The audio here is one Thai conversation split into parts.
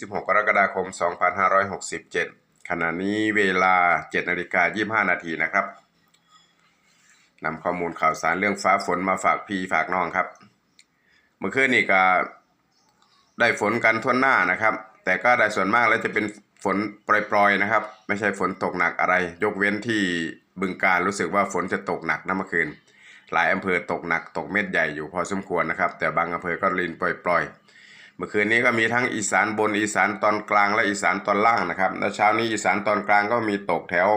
16 กรกฎาคม 2567 ขณะนี้เวลา 7 นาฬิกา 25 นาทีนะครับนำข้อมูลข่าวสารเรื่องฟ้าฝนมาฝากพี่ฝากน้องครับ เมื่อคืนนี่ก็ได้ฝนกันทั่วหน้านะครับ แต่ก็ได้ส่วนมากแล้วจะเป็นฝนปล่อยๆนะครับ ไม่ใช่ฝนตกหนักอะไร ยกเว้นที่บึงการรู้สึกว่าฝนจะตกหนักนะเมื่อคืน หลายอำเภอตกหนักตกเม็ดใหญ่อยู่พอสมควรนะครับ แต่บางอำเภอก็ลินปล่อยๆ เมื่อคืนนี้ก็มีทั้งอีสานบนอีสานตอนกลางและอีสานตอนล่างนะครับแล้วเช้านี้อีสานตอนกลางก็มีตกแถว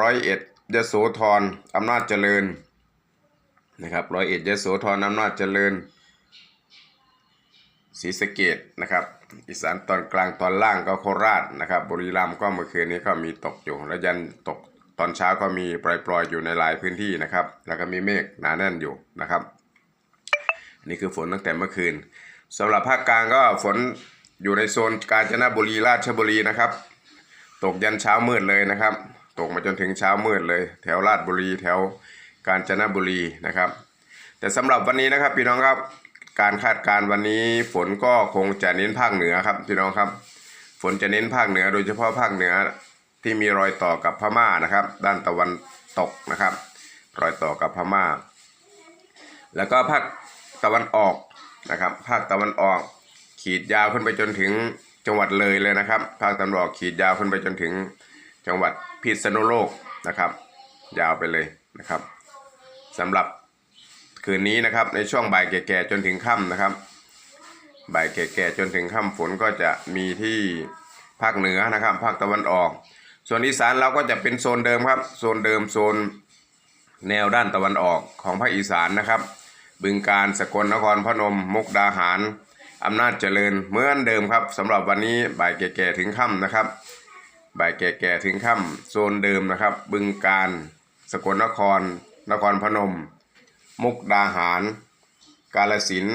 ร้อยเอ็ดยโสธรอำนาจเจริญนะครับร้อยเอ็ดยโสธรอำนาจเจริญศรีสะเกดนะครับอีสานตอนกลางตอนล่างก็โคราชนะครับบุรีรัมย์ก็เมื่อคืนนี้ก็มีตกอยู่แล้วยันตกตอนเช้าก็มีปล่อยๆอยู่ในหลายพื้นที่นะครับ แล้วก็มีเมฆหนาแน่นอยู่นะครับ นี่คือฝนตั้งแต่เมื่อคืน สำหรับภาคกลางก็ฝนอยู่ในโซนกาญจนบุรีราชบุรีนะครับ ตกยันเช้ามืดเลยนะครับ ตกมาจนถึงเช้ามืดเลย แถวราชบุรีแถวกาญจนบุรีนะครับ แต่สำหรับวันนี้นะครับพี่น้องครับการคาดการณ์วันนี้ฝนก็คงจะเน้นภาคเหนือครับพี่น้องครับ ฝนจะเน้นภาคเหนือโดยเฉพาะภาคเหนือที่มีรอยต่อกับพม่านะครับ ด้านตะวันตกนะครับ รอยต่อกับพม่า แล้วก็ภาคตะวันออก นะครับ ภาคตะวันออกขีดยาวขึ้นไปจนถึงจังหวัดเลยเลยนะครับ ภาคตะวันออกขีดยาวขึ้นไปจนถึงจังหวัดพิษณุโลกนะครับ ยาวไปเลยนะครับสำหรับคืนนี้นะครับในช่วงบ่ายแก่ๆจนถึงค่ำนะครับ บ่ายแก่ๆจนถึงค่ำฝนก็จะมีที่ภาคเหนือนะครับภาคตะวันออก ส่วนอีสานเราก็จะเป็นโซนเดิมครับ โซนเดิมโซนแนวด้านตะวันออกของภาคอีสานนะครับ บึงการสกลนครพนม มุกดาหาร อำนาจเจริญเหมือนเดิมครับสำหรับวันนี้บ่ายแก่ๆถึงค่ำนะครับ บ่ายแก่ๆถึงค่ำโซนเดิมนะครับ บึงการสกลนคร นครพนม มุกดาหาร กาลสิน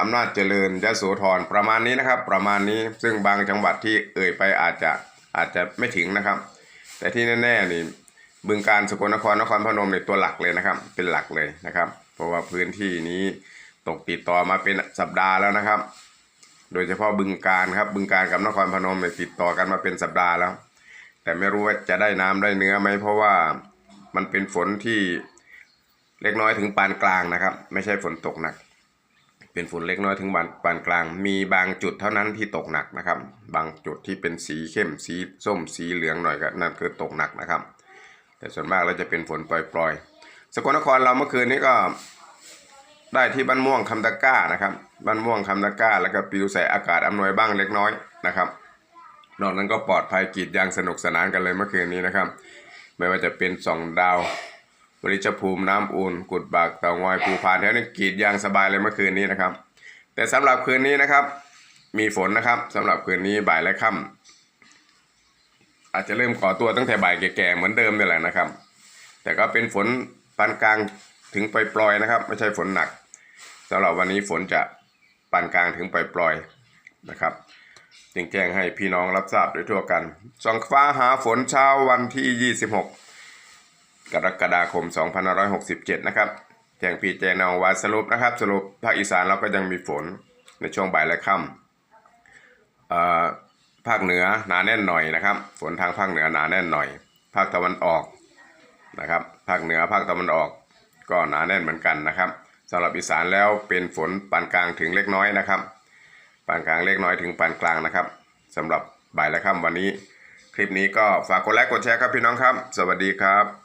อำนาจเจริญยโสธรประมาณนี้นะครับ ประมาณนี้ซึ่งบางจังหวัดที่เอ่ยไปอาจจะอาจจะไม่ถึงนะครับ แต่ที่แน่ๆนี่บึงการสกลนครนครพนมในตัวหลักเลยนะครับ เป็นหลักเลยนะครับ เพราะว่าพื้นที่นี้ตกติดต่อมาเป็นสัปดาห์แล้วนะครับ โดยเฉพาะบึงการครับบึงการกับนครพนมเนี่ยติดต่อกันมาเป็นสัปดาห์แล้ว แต่ไม่รู้ว่าจะได้น้ำได้เนื้อไหมเพราะว่ามันเป็นฝนที่เล็กน้อยถึงปานกลางนะครับ ไม่ใช่ฝนตกหนัก เป็นฝนเล็กน้อยถึงปานปานกลาง มีบางจุดเท่านั้นที่ตกหนักนะครับ บางจุดที่เป็นสีเข้มสีส้มสีเหลืองหน่อยก็นั่นคือตกหนักนะครับ แต่ส่วนมากเราจะเป็นฝนปล่อยๆ สกลนครเราเมื่อคืนนี้ก็ได้ที่บ้านม่วงคำตะก้านะครับบ้านม่วงคำตะก้า แล้วก็ปิวใส่อากาศอำนวยบ้างเล็กน้อยนะครับ นอกนั้นก็ปลอดภัยกีดยางสนุกสนานกันเลยเมื่อคืนนี้นะครับ ไม่ว่าจะเป็นสองดาวบริจภูมิน้ำอุ่นกุดบากเตางอยภูพานแถวนี้กีดยางสบายเลยเมื่อคืนนี้นะครับ แต่สำหรับคืนนี้นะครับ มีฝนนะครับสำหรับคืนนี้บ่ายและค่ำอาจจะเริ่มก่อตัวตั้งแต่บ่ายแก่ๆเหมือนเดิมนี่แหละนะครับ แต่ก็เป็นฝน ปานกลางถึงปล่อยๆนะครับ ไม่ใช่ฝนหนักสำหรับวันนี้ฝนจะปานกลางถึงปล่อยๆนะครับจึงแจ้งให้พี่น้องรับทราบโดยทั่วกันส่องฟ้าหาฝนเช้าวันที่ 26 กรกฎาคม 2567 นะครับแจ้งพี่แจ้งน้องว่าสรุปนะครับ สรุปภาคอีสานเราก็ยังมีฝนในช่วงบ่ายและค่ำภาคเหนือหนาแน่นหน่อยนะครับ ฝนทางภาคเหนือหนาแน่นหน่อย ภาคตะวันออกนะครับ ภาคเหนือภาคตะวันออก ก็หนาแน่นเหมือนกันนะครับสำหรับอีสานแล้วเป็นฝนปานกลางถึงเล็กน้อยนะครับปานกลางเล็กน้อยถึงปานกลางนะครับสำหรับบ่ายและค่ำวันนี้ คลิปนี้ก็ฝากกดไลค์กดแชร์ครับพี่น้องครับ สวัสดีครับ